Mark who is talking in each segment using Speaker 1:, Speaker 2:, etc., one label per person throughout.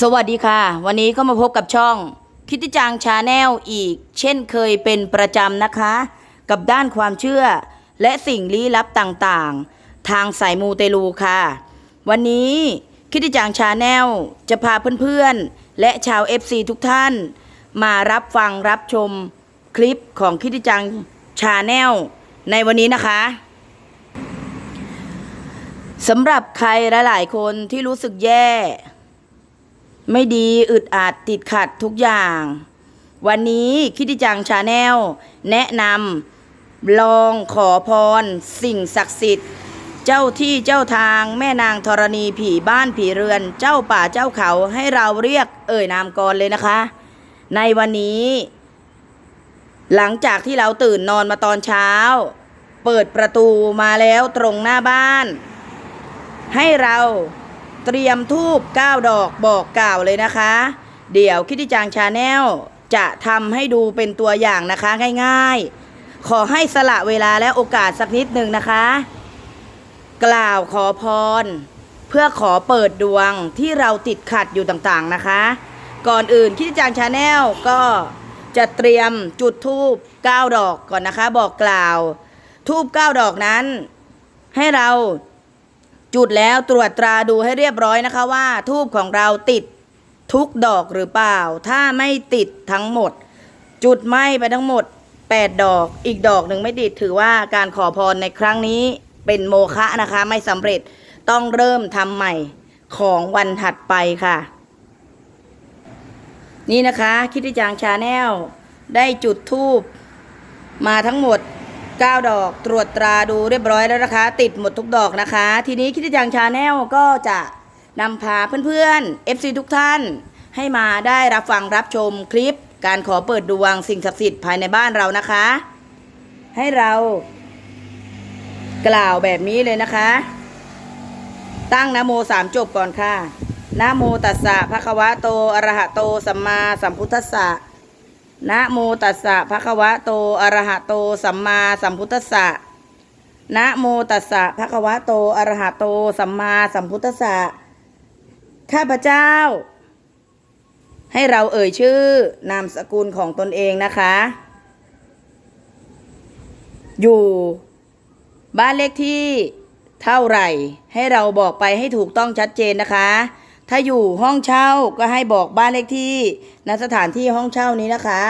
Speaker 1: สวัสดีค่ะ วันนี้ก็มาพบกับช่องคิดติจังชาแนลอีก เช่นเคยเป็นประจำนะคะ กับด้านความเชื่อ และสิ่งลี้ลับต่างๆ ทางสายมูเตลูค่ะ วันนี้คิดติจังชาแนลจะพาเพื่อนๆ และชาว FC ทุกท่าน มารับฟังรับชมคลิปของคิดติจังชาแนลในวันนี้นะคะสำหรับใครหลายๆคนที่รู้สึกแย่ ไม่ดีอึดอัดติดขัดทุกอย่าง วันนี้คิดิจังชาแนลแนะนำลองขอพร สิ่งศักดิ์สิทธิ์ เจ้าที่เจ้าทางแม่นางธรณีผีบ้านผีเรือน เจ้าป่าเจ้าเขาให้เราเรียกเอ่ยนามกรเลยนะคะ ในวันนี้ หลังจากที่เราตื่นนอนมาตอนเช้า เปิดประตูมาแล้วตรงหน้าบ้าน ให้เรา เตรียมทูบ9ดอกบอกกล่าวเลยนะคะ เดี๋ยวคิดดิจางชาแนลจะทำให้ดูเป็นตัวอย่างนะคะง่ายๆ ขอให้สละเวลาและโอกาสสักนิดหนึ่งนะคะ กล่าวขอพร เพื่อขอเปิดดวงที่เราติดขัดอยู่ต่างๆนะคะ ก่อนอื่นคิดดิจางชาแนลก็จะเตรียมจุดทูบ9ดอกก่อนนะคะ บอกกล่าว ทูบ9ดอกนั้น ให้เรา จุดแล้วตรวจตราดูให้เรียบร้อยนะคะว่า ทูบของเราติดทุกดอกหรือเปล่า ถ้าไม่ติดทั้งหมด จุดไหม้ไปทั้งหมด 8 ดอก อีกดอกหนึ่งไม่ติดถือว่าการขอพรในครั้งนี้เป็นโมฆะนะคะ ไม่สำเร็จต้องเริ่มทำใหม่ของวันถัดไปค่ะ นี่นะคะ คิดที่จางชาแนลได้จุดทูบมาทั้งหมด 9 ดอกตรวจตราดูเรียบร้อยแล้วนะคะ ติดหมดทุกดอกนะคะ ทีนี้คิดจางชาแนลก็จะนำพาเพื่อนๆ FC ทุกท่าน ให้มาได้รับฟังรับชมคลิป การขอเปิดดวงสิ่งศักดิ์สิทธิ์ภายในบ้านเรานะคะ ให้เรากล่าวแบบนี้เลยนะคะ ตั้งนโมสามจบก่อนค่ะนะโมตัสสะภะคะวะโต อะระหะโต สัมมาสัมพุทธัสสะ นะโมตัสสะภะคะวะโตอะระหะโต สัมมาสัมพุทธัสสะนะโมตัสสะภะคะวะโตอะระหะโต สัมมาสัมพุทธัสสะข้าพเจ้า ให้เราเอ่ยชื่อนามสกุลของตนเองนะคะ อยู่บ้านเลขที่เท่าไหร่ ให้เราบอกไปให้ถูกต้องชัดเจนนะคะ ถ้าอยู่ห้องเช่าก็ให้บอกบ้านเลขที่ณสถานที่ห้องเช่านี้นะคะ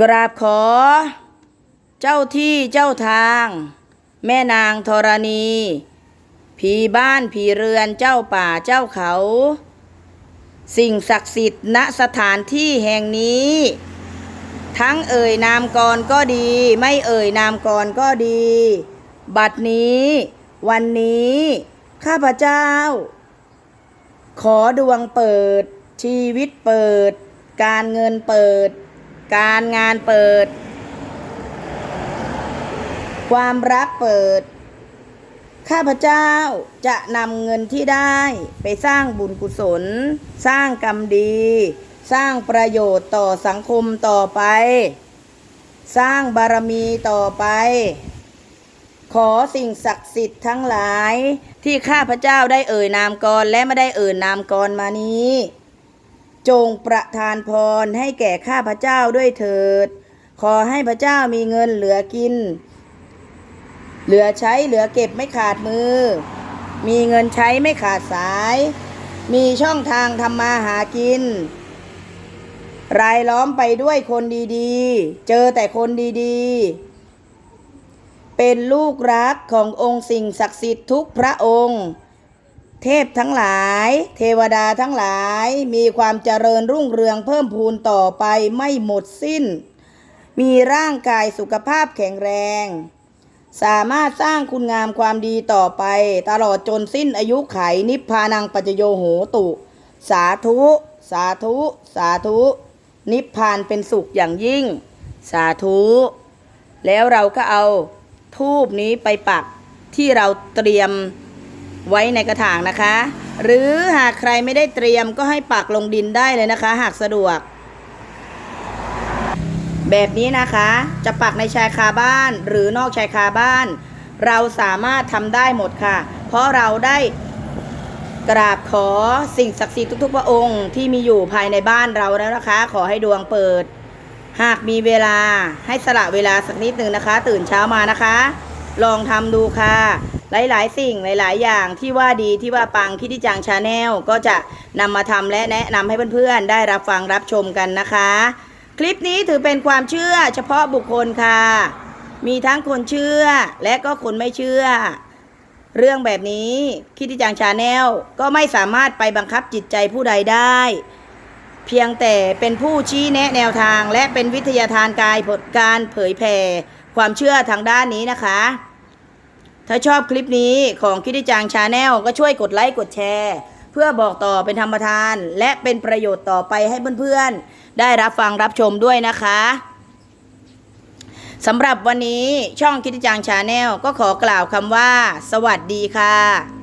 Speaker 1: กราบขอ เจ้าที่เจ้าทาง แม่นางธรณี ผีบ้านผีเรือนเจ้าป่าเจ้าเขา สิ่งศักดิ์สิทธิ์ณสถานที่แห่งนี้ ทั้งเอ่ยนามกรก็ดี ไม่เอ่ยนามกรก็ดี บัดนี้ วันนี้ ข้าพเจ้า ขอดวงเปิด ชีวิตเปิด การเงินเปิด การงานเปิด ความรักเปิด ข้าพเจ้าจะนำเงินที่ได้ไปสร้างบุญกุศล สร้างกรรมดี สร้างประโยชน์ต่อสังคมต่อไป สร้างบารมีต่อไป ขอสิ่งศักดิ์สิทธิ์ทั้งหลายที่ข้าพเจ้าได้เอ่ยนามกรและไม่ได้เอ่ยนามกรมานี้ จงประทานพรให้แก่ข้าพเจ้าด้วยเถิด ขอให้พระเจ้ามีเงินเหลือกิน เหลือใช้เหลือเก็บไม่ขาดมือ มีเงินใช้ไม่ขาดสาย มีช่องทางทำมาหากิน รายล้อมไปด้วยคนดีๆ เจอแต่คนดีๆ เป็นลูกรักขององค์สิ่งศักดิ์สิทธิ์ทุกพระองค์ เทพทั้งหลาย เทวดาทั้งหลายมีความเจริญรุ่งเรืองเพิ่มพูนต่อไปไม่หมดสิ้น มีร่างกายสุขภาพแข็งแรง สามารถสร้างคุณงามความดีต่อไป ตลอดจนสิ้นอายุไขนิพพานังปัจจโยโหตุ สาธุ สาธุ สาธุ นิพพานเป็นสุขอย่างยิ่ง สาธุ แล้วเราก็เอา ทูบนี้ไปปักที่เราเตรียมไว้ในกระถางนะคะ หรือหากใครไม่ได้เตรียมก็ให้ปักลงดินได้เลยนะคะ หากสะดวก แบบนี้นะคะจะปักในชายคาบ้านหรือนอกชายคาบ้าน เราสามารถทำได้หมดค่ะ เพราะเราได้กราบขอสิ่งศักดิ์สิทธิ์ทุกๆพระองค์ที่มีอยู่ภายในบ้านเราแล้วนะคะ ขอให้ดวงเปิด หากมีเวลาให้สละเวลาสักนิดหนึ่งนะคะ ตื่นเช้ามานะคะ ลองทำดูค่ะ หลายๆ สิ่งหลาย ๆ อย่างที่ว่าดีที่ว่าปังคิดที่จังชาแนลก็จะนำมาทำและแนะนำให้เพื่อนๆ ได้รับฟังรับชมกันนะคะ คลิปนี้ถือเป็นความเชื่อเฉพาะบุคคลค่ะ มีทั้งคนเชื่อและก็คนไม่เชื่อ เรื่องแบบนี้คิดที่จังชาแนลก็ไม่สามารถไปบังคับจิตใจผู้ใดได้ เพียงแต่เป็นผู้ชี้แนะแนวทาง และเป็นวิทยาทานกายผลการเผยแผ่ความเชื่อทางด้านนี้นะคะ ถ้าชอบคลิปนี้ของคิดที่จังชาแนลก็ช่วยกดไลค์กดแชร์ เพื่อบอกต่อเป็นธรรมทาน และเป็นประโยชน์ต่อไปให้เพื่อนๆ ได้รับฟังรับชมด้วยนะคะสำหรับวันนี้ช่องคิดจังชาแนลก็ขอกล่าวคำว่า สวัสดีค่ะ